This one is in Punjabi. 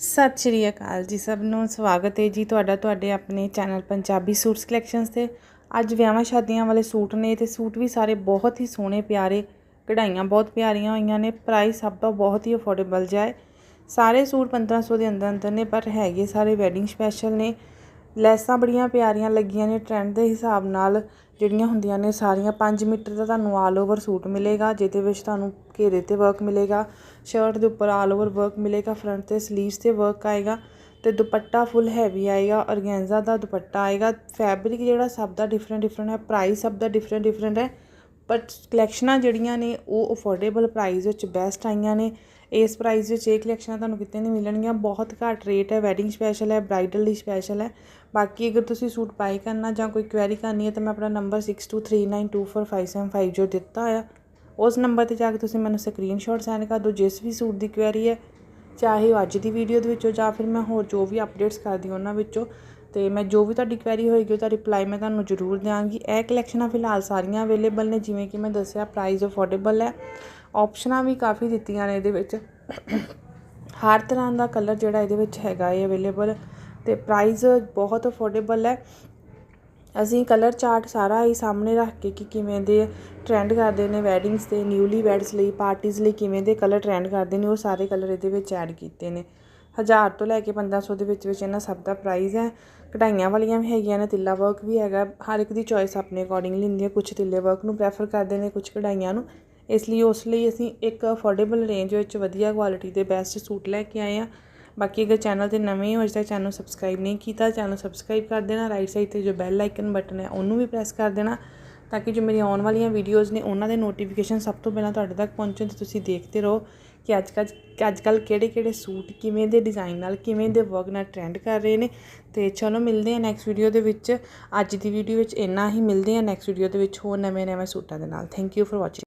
ਸਤਿ ਸ਼੍ਰੀ ਅਕਾਲ ਜੀ ਸਭ ਨੂੰ, ਸਵਾਗਤ ਹੈ ਜੀ ਤੁਹਾਡਾ, ਤੁਹਾਡੇ ਆਪਣੇ ਚੈਨਲ ਪੰਜਾਬੀ ਸੂਟਸ ਕਲੈਕਸ਼ਨਸ ਤੇ। ਅੱਜ ਵਿਆਹਾਂ ਸ਼ਾਦੀਆਂ ਵਾਲੇ ਸੂਟ ਨੇ ਤੇ ਸੂਟ ਵੀ ਸਾਰੇ ਬਹੁਤ ਹੀ ਸੋਹਣੇ, ਪਿਆਰੇ, ਕਢਾਈਆਂ ਬਹੁਤ ਪਿਆਰੀਆਂ ਹੋਈਆਂ ਨੇ ਪ੍ਰਾਈਸ ਸਭ ਦਾ ਬਹੁਤ ਹੀ ਅਫੋਰਡੇਬਲ ਜਾਏ ਸਾਰੇ ਸੂਟ 1500 ਦੇ ਅੰਦਰ ਅੰਦਰ ਨੇ, ਪਰ ਹੈਗੇ ਸਾਰੇ ਵੈਡਿੰਗ ਸਪੈਸ਼ਲ ਨੇ। ਲੈਸਾਂ ਬੜੀਆਂ ਪਿਆਰੀਆਂ ਲੱਗੀਆਂ ਨੇ ਟ੍ਰੈਂਡ ਦੇ ਹਿਸਾਬ ਨਾਲ, ਜਿਹੜੀਆਂ ਹੁੰਦੀਆਂ ਨੇ ਸਾਰੀਆਂ। 5 ਮੀਟਰ ਦਾ ਤੁਹਾਨੂੰ ਆਲ ਓਵਰ ਸੂਟ ਮਿਲੇਗਾ, ਜਿਹਦੇ ਵਿੱਚ ਤੁਹਾਨੂੰ ਘੇਰੇ ਤੇ ਵਰਕ ਮਿਲੇਗਾ ਸ਼ਰਟ ਦੇ ਉੱਪਰ ਆਲ ਓਵਰ ਵਰਕ ਮਿਲੇਗਾ ਫਰੰਟ ਤੇ ਸਲੀਵਸ ਤੇ ਵਰਕ ਆਏਗਾ, ਤੇ ਦੁਪੱਟਾ ਫੁੱਲ ਹੈਵੀ ਆਏਗਾ ਔਰਗੈਂਜ਼ਾ ਦਾ ਦੁਪੱਟਾ ਆਏਗਾ। ਫੈਬਰਿਕ ਜਿਹੜਾ ਸਭ ਦਾ ਡਿਫਰੈਂਟ ਡਿਫਰੈਂਟ ਹੈ ਪ੍ਰਾਈਸ ਸਭ ਦਾ ਡਿਫਰੈਂਟ ਡਿਫਰੈਂਟ ਹੈ। ਬਟ ਕਲੈਕਸ਼ਨਾਂ ਜਿਹੜੀਆਂ ਨੇ ਉਹ ਅਫੋਰਡੇਬਲ ਪ੍ਰਾਈਸ ਵਿੱਚ ਬੈਸਟ ਆਈਆਂ ਨੇ। ਇਸ ਪ੍ਰਾਈਸ ਵਿੱਚ ਇਹ ਕਲੈਕਸ਼ਨਾਂ ਤੁਹਾਨੂੰ ਕਿਤੇ ਨਹੀਂ ਮਿਲਣਗੀਆਂ। ਬਹੁਤ ਘੱਟ ਰੇਟ ਹੈ। ਵੈਡਿੰਗ ਸਪੈਸ਼ਲ ਹੈ, ਬ੍ਰਾਈਡਲ ਲਈ ਸਪੈਸ਼ਲ ਹੈ। ਬਾਕੀ ਅਗਰ ਤੁਸੀਂ ਸੂਟ ਬਾਈ ਕਰਨਾ ਜਾਂ ਕੋਈ ਕੁਐਰੀ ਕਰਨੀ ਹੈ ਤਾਂ ਮੈਂ ਆਪਣਾ ਨੰਬਰ 6239245750 ਜੋ ਦਿੱਤਾ ਹੋਇਆ, ਉਸ ਨੰਬਰ ਤੇ ਜਾ ਕੇ ਤੁਸੀਂ ਮੈਨੂੰ ਸਕਰੀਨਸ਼ਾਟ ਸੈਂਡ ਕਰ ਦਿਓ। ਜਿਸ ਵੀ ਸੂਟ ਦੀ ਕੁਐਰੀ ਹੈ, ਚਾਹੇ ਉਹ ਅੱਜ ਦੀ ਵੀਡੀਓ ਦੇ ਵਿੱਚੋਂ ਜਾਂ ਫਿਰ ਮੈਂ ਹੋਰ ਜੋ ਵੀ ਅਪਡੇਟਸ ਕਰਦੀ ਉਹਨਾਂ ਵਿੱਚੋਂ ਤੇ ਮੈਂ ਜੋ ਵੀ ਤੁਹਾਡੀ ਕੁਐਰੀ ਹੋਏਗੀ ਉਹਦਾ ਰਿਪਲਾਈ ਮੈਂ ਤੁਹਾਨੂੰ ਜ਼ਰੂਰ ਦਿਆਂਗੀ। ਇਹ ਕਲੈਕਸ਼ਨਾਂ ਫਿਲਹਾਲ ਸਾਰੀਆਂ ਅਵੇਲੇਬਲ ਨੇ, ਜਿਵੇਂ ਕਿ ਮੈਂ ਦੱਸਿਆ ਪ੍ਰਾਈਸ ਅਫੋਰਡੇਬਲ ਹੈ। ਆਪਸ਼ਨਾਂ ਵੀ ਕਾਫੀ ਦਿੱਤੀਆਂ ਨੇ ਇਹਦੇ ਵਿੱਚ। ਹਰ ਤਰ੍ਹਾਂ ਦਾ ਕਲਰ ਜਿਹੜਾ ਇਹਦੇ ਵਿੱਚ ਹੈਗਾ ਹੈ ਅਵੇਲੇਬਲ ਤੇ ਪ੍ਰਾਈਸ ਬਹੁਤ ਅਫੋਰਡੇਬਲ ਹੈ। ਅਸੀਂ ਕਲਰ ਚਾਰਟ ਸਾਰਾ ਹੀ ਸਾਹਮਣੇ ਰੱਖ ਕੇ ਕਿ ਕਿਵੇਂ ਦੇ ਟ੍ਰੈਂਡ ਕਰਦੇ ਨੇ ਵੈਡਿੰਗਸ ਤੇ ਨਿਊਲੀ ਵੈਡਸ ਲਈ ਪਾਰਟੀਆਂ ਲਈ ਕਿਵੇਂ ਦੇ ਕਲਰ ਟ੍ਰੈਂਡ ਕਰਦੇ ਨੇ, ਉਹ ਸਾਰੇ ਕਲਰ ਇਹਦੇ ਵਿੱਚ ਐਡ ਕੀਤੇ ਨੇ। 1000 ਤੋਂ ਲੈ ਕੇ 1500 ਦੇ ਵਿੱਚ ਵਿੱਚ ਇਹਨਾਂ ਸਭ ਦਾ ਪ੍ਰਾਈਸ ਹੈ। ਕਢਾਈਆਂ ਵਾਲੀਆਂ ਵੀ ਹੈਗੀਆਂ ਨੇ, ਤਿੱਲਾ ਵਰਕ ਵੀ ਹੈਗਾ। ਹਰ ਇੱਕ ਦੀ ਚੋਇਸ ਆਪਣੇ ਅਕੋਰਡਿੰਗਲੀ ਹੁੰਦੀ ਹੈ ਕੁਝ ਤਿੱਲੇ ਵਰਕ ਨੂੰ ਪ੍ਰੈਫਰ ਕਰਦੇ ਨੇ ਕੁਝ ਕਢਾਈਆਂ ਨੂੰ। ਇਸ ਲਈ, ਉਸ ਲਈ ਅਸੀਂ ਇੱਕ ਅਫੋਰਡੇਬਲ ਰੇਂਜ ਵਿੱਚ ਵਧੀਆ ਕੁਆਲਿਟੀ ਦੇ ਬੈਸਟ ਸੂਟ ਲੈ ਕੇ ਆਏ ਆ। ਬਾਕੀ ਅਗਰ ਚੈਨਲ ਤੇ ਨਵੇਂ ਹੋ ਅਜੇ ਤੱਕ ਚੈਨਲ ਸਬਸਕ੍ਰਾਈਬ ਨਹੀਂ ਕੀਤਾ ਚੈਨਲ ਸਬਸਕ੍ਰਾਈਬ ਕਰ ਦੇਣਾ। ਰਾਈਟ ਸਾਈਡ ਤੇ ਜੋ ਬੈਲ ਆਈਕਨ ਬਟਨ ਹੈ, ਉਹਨੂੰ ਵੀ ਪ੍ਰੈਸ ਕਰ ਦੇਣਾ। ਤਾਂ ਕਿ ਜੋ ਮੇਰੀ ਆਉਣ ਵਾਲੀਆਂ ਵੀਡੀਓਜ਼ ਨੇ, ਉਹਨਾਂ ਦੇ ਨੋਟੀਫਿਕੇਸ਼ਨ ਸਭ ਤੋਂ ਪਹਿਲਾਂ ਤੁਹਾਡੇ ਤੱਕ ਪਹੁੰਚਣ ਤੇ ਤੁਸੀਂ ਦੇਖਦੇ ਰਹੋ। ਕਿ ਅੱਜ ਕੱਲ੍ਹ ਅੱਜ ਕੱਲ੍ਹ ਕਿਹੜੇ ਕਿਹੜੇ ਸੂਟ ਕਿਵੇਂ ਦੇ ਡਿਜ਼ਾਈਨ ਨਾਲ, ਕਿਵੇਂ ਦੇ ਵਰਕ ਨਾਲ ਟ੍ਰੈਂਡ ਕਰ ਰਹੇ ਨੇ। ਅਤੇ ਚਲੋ ਮਿਲਦੇ ਹਾਂ ਨੈਕਸਟ ਵੀਡੀਓ ਦੇ ਵਿੱਚ। ਅੱਜ ਦੀ ਵੀਡੀਓ ਵਿੱਚ ਇੰਨਾ ਹੀ, ਮਿਲਦੇ ਹਾਂ ਨੈਕਸਟ ਵੀਡੀਓ ਦੇ ਵਿੱਚ ਹੋਰ ਨਵੇਂ ਨਵੇਂ ਸੂਟਾਂ ਦੇ ਨਾਲ। Thank you for watching